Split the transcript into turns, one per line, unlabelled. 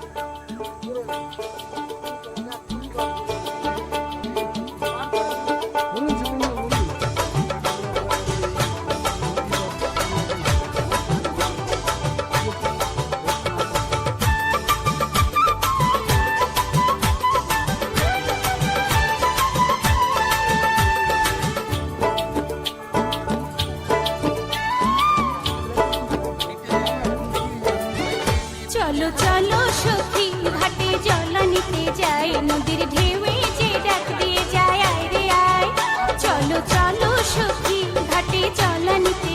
চলো চলো সখী, ঘাটে জল নিতে যাই, নদীর ঢেউয়ে যে ডাক দিয়ে যায়, আয় রে আয়। চলো চলো সখী, ঘাটে জল নিতে